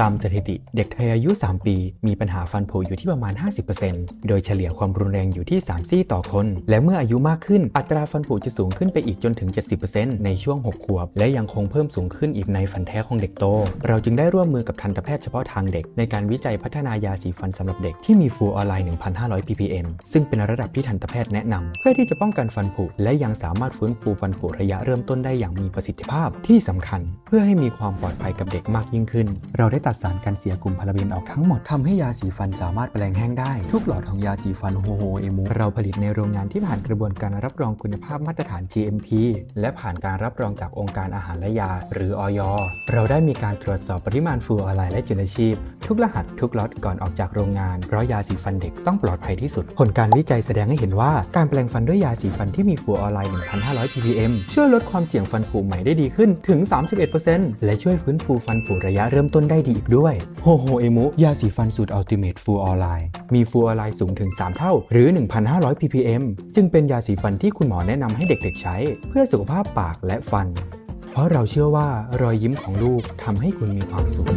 ตามสถิติ เด็กไทยอายุ 3 ปี มีปัญหาฟันผุอยู่ที่ประมาณ 50%โดยเฉลี่ยความรุนแรงอยู่ที่ 3 ซี่ต่อคน และเมื่ออายุมากขึ้น อัตราฟันผุจะสูงขึ้นไปอีกจนถึง 70%ในช่วง 6 ขวบ และยังคงเพิ่มสูงขึ้นอีกในฟันแท้ของเด็กโต เราจึงได้ร่วมมือกับทันตแพทย์เฉพาะทางเด็ก ในการวิจัยพัฒนายาสีฟันสำหรับเด็กที่มีฟูออนไรด์1,500 ppm ซึ่งเป็นระดับที่ทันตแพทย์แนะนำเพื่อที่จะป้องกันฟันผุและยังสามารถฟื้นฟูฟันผุระยะเริ่มต้นได้อย่างมีประสิทธิภาพที่สำคัญ เพื่อให้มีความปลอดภัยกับเด็กมากยิ่งขึ้น เราได้ตดสารกันเสียกลุ่มพาราเบนออกทั้งหมดทำให้ยาสีฟันสามารถแปลงแห้งได้ ทุกหลอดของยาสีฟันโฮโฮเอมูเราผลิตในโรงงานที่ผ่านกระบวนการรับรองคุณภาพมาตรฐาน GMP และผ่านการรับรองจากองค์การอาหารและยา หรืออยเราได้มีการตรวจสอบปริมาณฟลูออไรด์และจุลชีพ ทุกรหัสทุกล็อตก่อนออกจากโรงงานเพราะยาสีฟันเด็กต้องปลอดภัยที่สุด ผลการวิจัยแสดงให้เห็นว่าการแปลงฟันด้วยยาสีฟันที่มีฟลูออไรด์1,500 ppm ช่วยลดความเสี่ยงฟันผุใหม่ได้ดีขึ้นถึง 31%และช่วยฟื้นฟูฟันผุระยะเริ่มต้นได้ดีอีกด้วยโฮโฮเอมุยาสีฟันสูตรอัลติเมทฟูออไลน์มีฟูออไลน์สูงถึง 3 เท่า หรือ 1,500 ppm จึงเป็นยาสีฟันที่คุณหมอแนะนำให้เด็กๆใช้ เพื่อสุขภาพปากและฟัน เพราะเราเชื่อว่ารอยยิ้มของลูกทำให้คุณมีความสุข